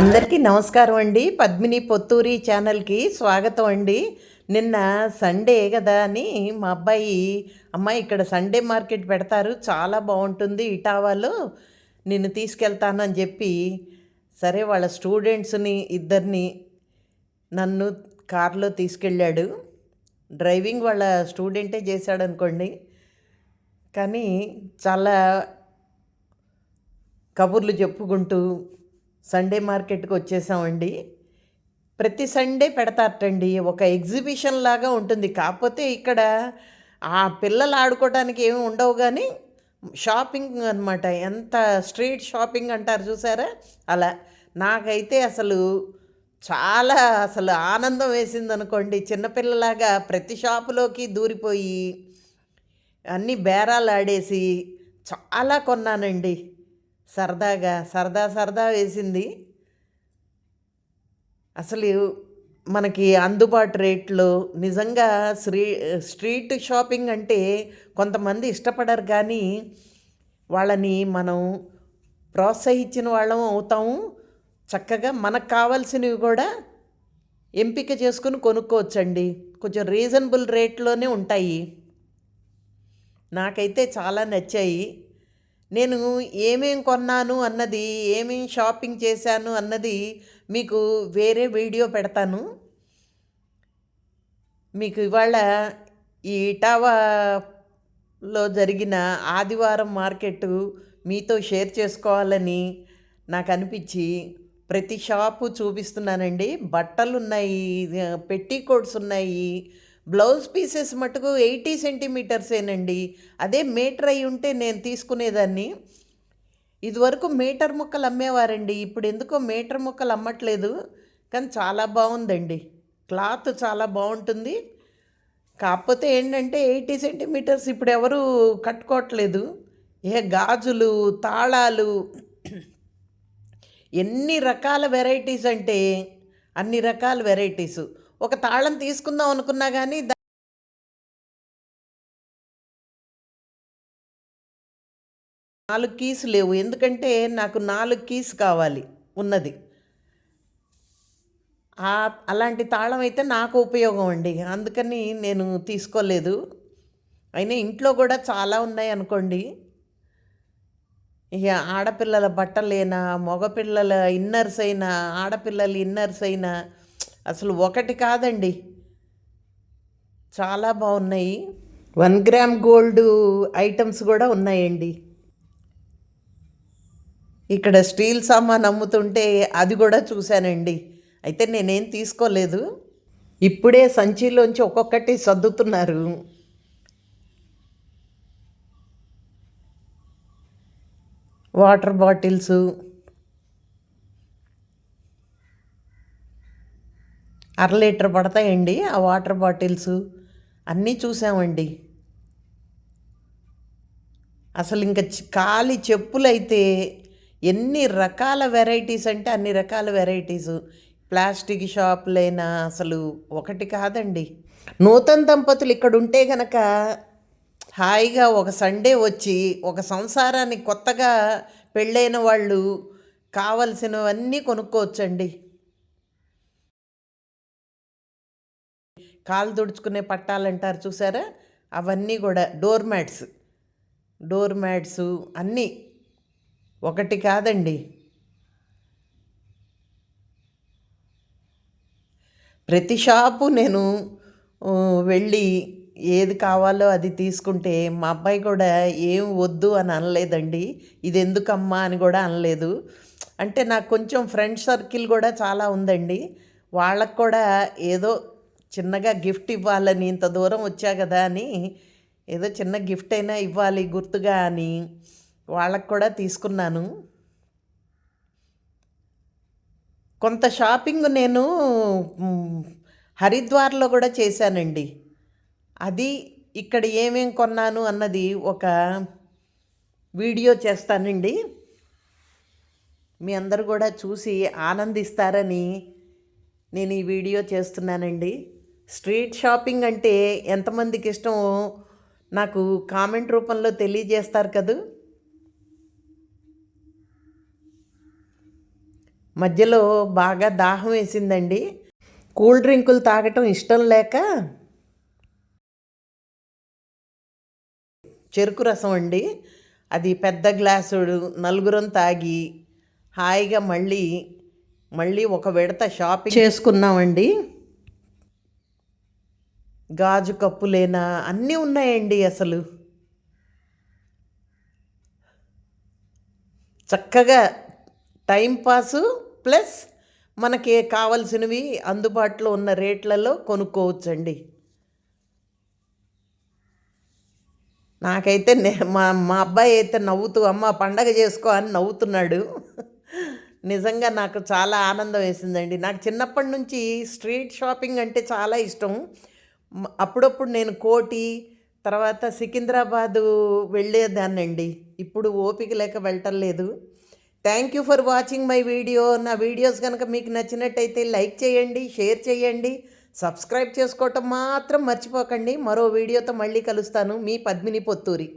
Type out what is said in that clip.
అందరికీ నమస్కారం అండి. పద్మిని పొత్తూరి ఛానల్కి స్వాగతం అండి. నిన్న సండే కదా అని మా అబ్బాయి అమ్మాయి ఇక్కడ సండే మార్కెట్ పెడతారు చాలా బాగుంటుంది ఇటావాలో. నిన్ను తీసుకెళ్తానని చెప్పి సరే వాళ్ళ స్టూడెంట్స్ని ఇద్దరిని నన్ను కారులో తీసుకెళ్ళాడు. డ్రైవింగ్ వాళ్ళ స్టూడెంటే చేశాడు అనుకోండి కానీ చాలా కబుర్లు చెప్పుకుంటూ సండే మార్కెట్కి వచ్చేసామండి. ప్రతి సండే పెడతారటండి. ఒక ఎగ్జిబిషన్ లాగా ఉంటుంది. కాకపోతే ఇక్కడ ఆ పిల్లలు ఆడుకోవడానికి ఏమి ఉండవు కానీ షాపింగ్ అనమాట ఎంత స్ట్రీట్ షాపింగ్ అంటారు చూసారా? అలా. నాకైతే అసలు చాలా అసలు ఆనందం వేసింది అనుకోండి. చిన్నపిల్లలాగా ప్రతి షాపులోకి దూరిపోయి అన్నీ బేరాలు ఆడేసి చాలా కొన్నానండి. సరదాగా సరదా సరదా వేసింది. అసలు మనకి అందుబాటు రేట్లు నిజంగా స్ట్రీ స్ట్రీట్ షాపింగ్ అంటే కొంతమంది ఇష్టపడరు కానీ వాళ్ళని మనం ప్రోత్సహించిన వాళ్ళం అవుతాము చక్కగా మనకు కావాల్సినవి కూడా ఎంపిక చేసుకుని కొనుక్కోవచ్చండి. కొంచెం రీజనబుల్ రేట్లోనే ఉంటాయి. నాకైతే చాలా నచ్చాయి. నేను ఏమేం కొన్నాను అన్నది ఏమేం షాపింగ్ చేశాను అన్నది మీకు వేరే వీడియో పెడతాను. మీకు ఇవాళ ఈ ఇటావాలో జరిగిన ఆదివారం మార్కెట్ మీతో షేర్ చేసుకోవాలని నాకు అనిపించి ప్రతి షాపు చూపిస్తున్నానండి. బట్టలు ఉన్నాయి పెట్టికోట్స్ ఉన్నాయి. బ్లౌజ్ పీసెస్ మటుకు ఎయిటీ సెంటీమీటర్సేనండి. అదే మీటర్ అయి ఉంటే నేను తీసుకునేదాన్ని. ఇదివరకు మీటర్ ముక్కలు అమ్మేవారండి. ఇప్పుడు ఎందుకో మీటర్ ముక్కలు అమ్మట్లేదు. కానీ చాలా బాగుందండి. క్లాత్ చాలా బాగుంటుంది. కాకపోతే ఏంటంటే ఎయిటీ సెంటీమీటర్స్ ఇప్పుడు ఎవరు కట్టుకోవట్లేదు. ఏ గాజులు తాళాలు ఎన్ని రకాల వెరైటీస్ అంటే అన్ని రకాల వెరైటీస్. ఒక తాళం తీసుకుందాం అనుకున్నా కానీ నాలుగు కీస్ లేవు. ఎందుకంటే నాకు నాలుగు కీస్ కావాలి ఉన్నది. అలాంటి తాళం అయితే నాకు ఉపయోగం అండి. అందుకని నేను తీసుకోలేదు. అయినా ఇంట్లో కూడా చాలా ఉన్నాయి అనుకోండి. ఇక ఆడపిల్లల బట్టలైనా మగపిల్లల ఇన్నర్స్ అయినా ఆడపిల్లల ఇన్నర్స్ అయినా అసలు ఒకటి కాదండి. చాలా బాగున్నాయి. వన్ గ్రామ్ గోల్డ్ ఐటమ్స్ కూడా ఉన్నాయండి. ఇక్కడ స్టీల్ సామాన్ అమ్ముతుంటే అది కూడా చూశానండి. అయితే నేనేం తీసుకోలేదు. ఇప్పుడే సంచిలోంచి ఒక్కొక్కటి సర్దుతున్నారు. వాటర్ బాటిల్స్ అర లీటర్ పడతాయండి ఆ వాటర్ బాటిల్స్ అన్నీ చూసామండి. అసలు ఇంకా ఖాళీ ఖాళీ చెప్పులైతే ఎన్ని రకాల వెరైటీస్ అంటే అన్ని రకాల వెరైటీస్. ప్లాస్టిక్ షాపులైనా అసలు ఒకటి కాదండి. నూతన దంపతులు ఇక్కడ ఉంటే గనక హాయిగా ఒక సండే వచ్చి ఒక సంసారాన్ని కొత్తగా పెళ్ళైన వాళ్ళు కావలసినవన్నీ కొనుక్కోవచ్చండి. కాలు తుడుచుకునే పట్టాలంటారు చూసారా? అవన్నీ కూడా డోర్ మ్యాట్స్. డోర్ మ్యాట్స్ అన్నీ. ఒకటి కాదండి. ప్రతి షాపు నేను వెళ్ళి ఏది కావాలో అది తీసుకుంటే మా అబ్బాయి కూడా ఏం వద్దు అని అనలేదండి. ఇది ఎందుకమ్మా అని కూడా అనలేదు. అంటే నాకు కొంచెం ఫ్రెండ్ సర్కిల్ కూడా చాలా ఉందండి. వాళ్ళకు కూడా ఏదో చిన్నగా గిఫ్ట్ ఇవ్వాలని ఇంత దూరం వచ్చా కదా అని ఏదో చిన్న గిఫ్ట్ అయినా ఇవ్వాలి గుర్తుగా అని వాళ్ళకు కూడా తీసుకున్నాను. కొంత షాపింగ్ నేను హరిద్వార్లో కూడా చేశానండి. అది ఇక్కడ ఏమేం కొన్నాను అన్నది ఒక వీడియో చేస్తానండి. మీ అందరు కూడా చూసి ఆనందిస్తారని నేను ఈ వీడియో చేస్తున్నానండి. స్ట్రీట్ షాపింగ్ అంటే ఎంతమందికి ఇష్టమో నాకు కామెంట్ రూపంలో తెలియజేస్తారు కదూ? మధ్యలో బాగా దాహం వేసిందండి. కూల్ డ్రింకులు తాగటం ఇష్టం లేక చెరుకు రసం అండి. అది పెద్ద గ్లాసుడు నలుగురం తాగి హాయిగా మళ్ళీ మళ్ళీ ఒక విడత షాపింగ్ చేసుకున్నామండి. గాజు కప్పులేనా? అన్నీ ఉన్నాయండి అసలు. చక్కగా టైంపాసు ప్లస్ మనకి కావలసినవి అందుబాటులో ఉన్న రేట్లలో కొనుక్కోవచ్చండి. నాకైతే నే మా మా అబ్బాయి అయితే నవ్వుతూ అమ్మ పండగ చేసుకో అని నవ్వుతున్నాడు. నిజంగా నాకు చాలా ఆనందం వేసిందండి. నాకు చిన్నప్పటి నుంచి స్ట్రీట్ షాపింగ్ అంటే చాలా ఇష్టం. అప్పుడప్పుడు నేను కోటి తర్వాత సికింద్రాబాదు వెళ్ళేదాన్నండి. ఇప్పుడు ఓపిక లేక వెళ్ళటం లేదు. Thank you for watching my video నా వీడియోస్ కనుక మీకు నచ్చినట్టయితే లైక్ చేయండి షేర్ చేయండి సబ్స్క్రైబ్ చేసుకోవటం మాత్రం మర్చిపోకండి. మరో వీడియోతో మళ్ళీ కలుస్తాను. మీ పద్మిని పొత్తూరి.